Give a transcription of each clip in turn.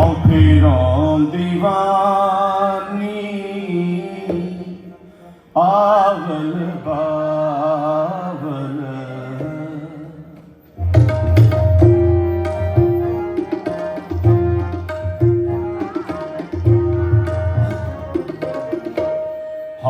অফেরন দিবানি আবল বাবল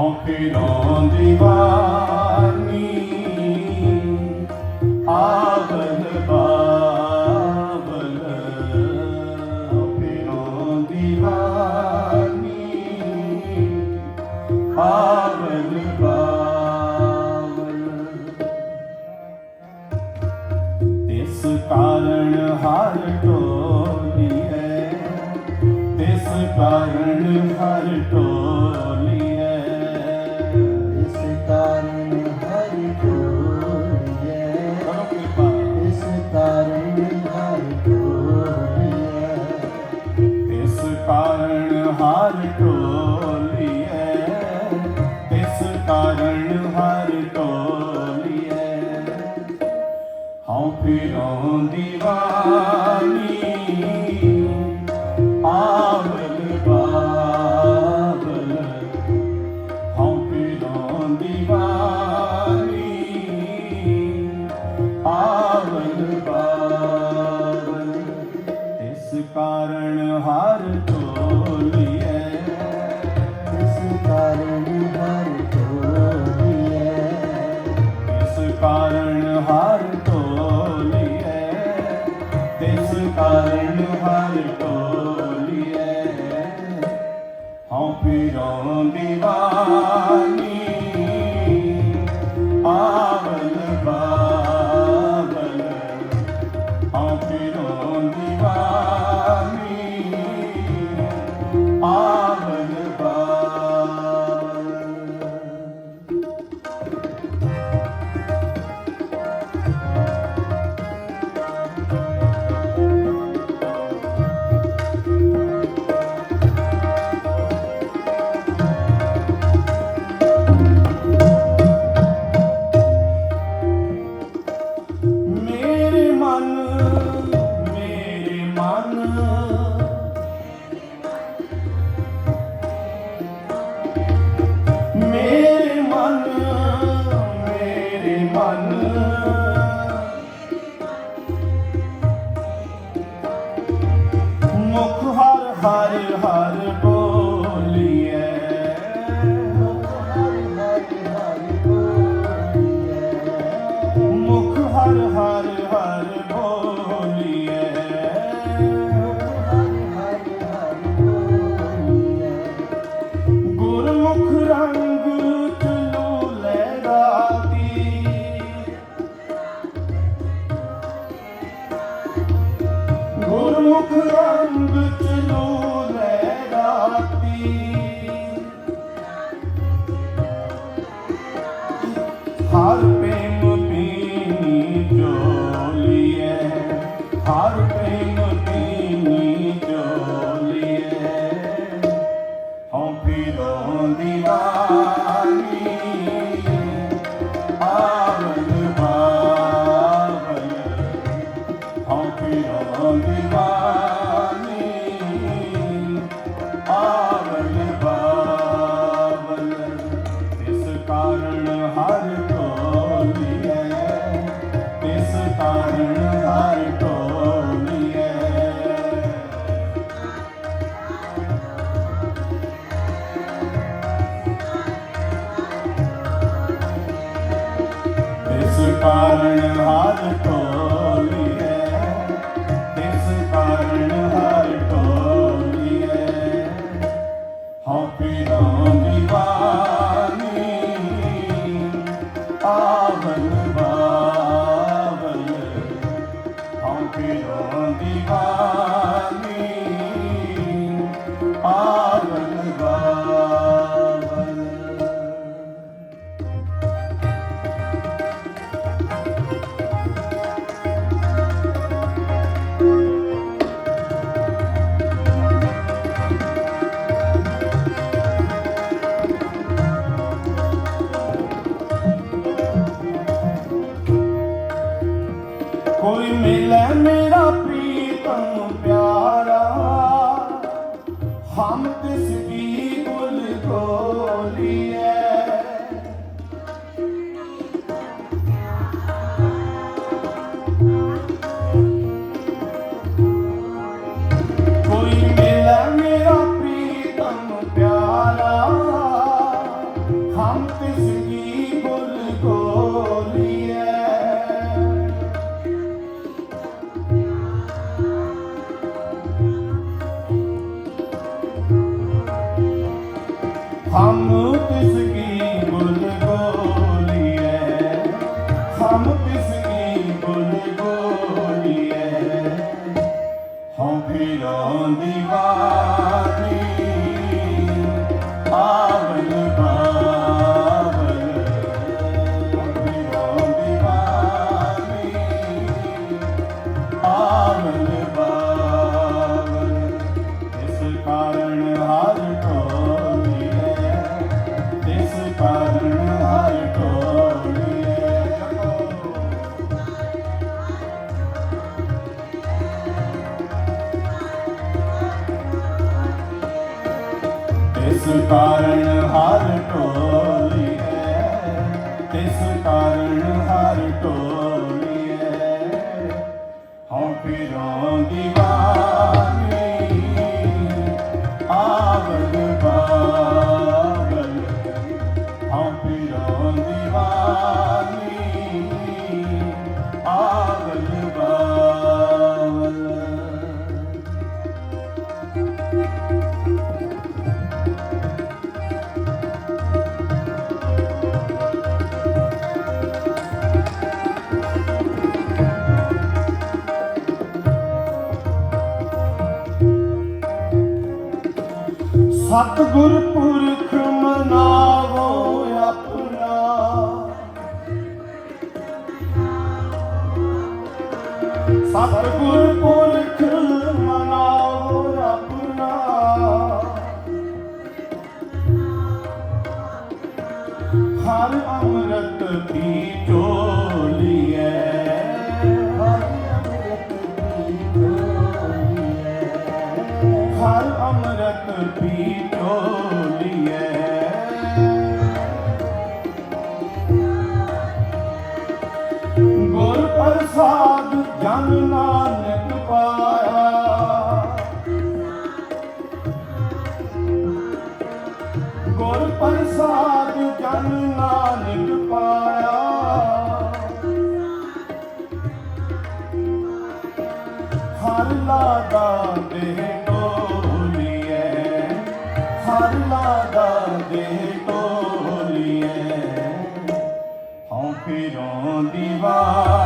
অফেরন দিবানি कारण हाल divani ਹਰ ਟੋਲੀਏ ਹਉ ਪੀਰੋਂ ਦੀਵਾਨ ਹਰ ਹਰ I'll ਪਾਲਣ ਹਾਰ ਤੋਂ ਹਮ ਤਿਸ ਇਸ ਕਾਰਨ ਹਰ ਢੋਲੀ ਸਤਿਗੁਰ ਪੁਰਖ ਮਨਾਵੋ ਆਪਣਾ। ਸਤਿਗੁਰ ਪੁਰਖ ਮਨਾਵੋ ਆਪਣਾ। ਹਰ ਅੰਮ੍ਰਿਤ ਦੀ ਪ੍ਰਸਾਦ ਜਨ ਨਾਨਕ ਪਾਇਆ। ਗੁਰ ਪ੍ਰਸਾਦ ਜਨ ਨਾਨਕ ਪਾਇਆ। ਹਰ ਲਾਦਾ ਦੇ ਟੋਲੀਏ ਹਰ ਲਾਦਾ ਦੇ ਟੋਲੀਏ ਹਉ ਫਿਰੋਂ ਦੀਵਾਨੀ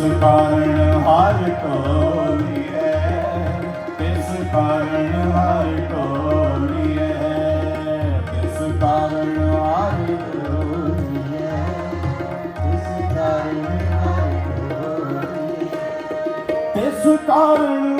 ਕਾਰਨ ਹਰ ਢੋਲੀ ਹੈ ਇਸ ਕਾਰਨ ਹਰ ਢੋਲੀ ਹੈ ਇਸ ਕਾਰਨ ਹਰ ਢੋਲੀਐ ਇਸ ਕਾਰਨ ਹਰਿ ਢੋਲੀਐ ਇਸ ਕਾਰਨ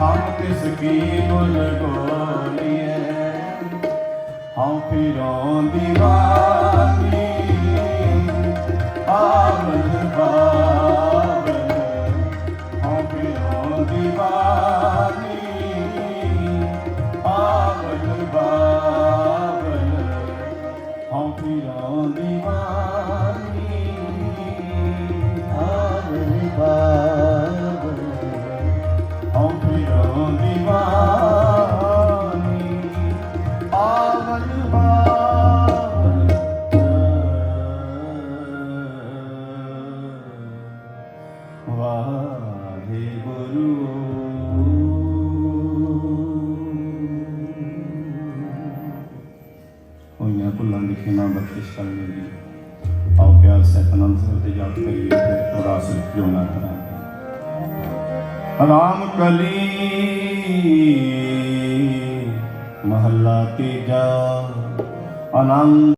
ਹਮ ਤਿਸ ਕੀ ਗੁਲ ਗੋਲੀਏ ਹਮ ਤਿਸ ਕੀ ਖਿਮਾ ਬਖਸ਼ਿਸ਼ ਆਓ ਪਿਆਰ ਸਹਿਤ ਆਨੰਦ ਸਾਹਿਬ ਤੇ ਯਾਦ ਕਰੀਏ ਫਿਰ ਉਦਾਸ ਕਿਉਂ ਨਾ ਰਾਮ ਕਲੀ ਮਹੱਲਾ ਤੀਜਾ, ਆਨੰਦ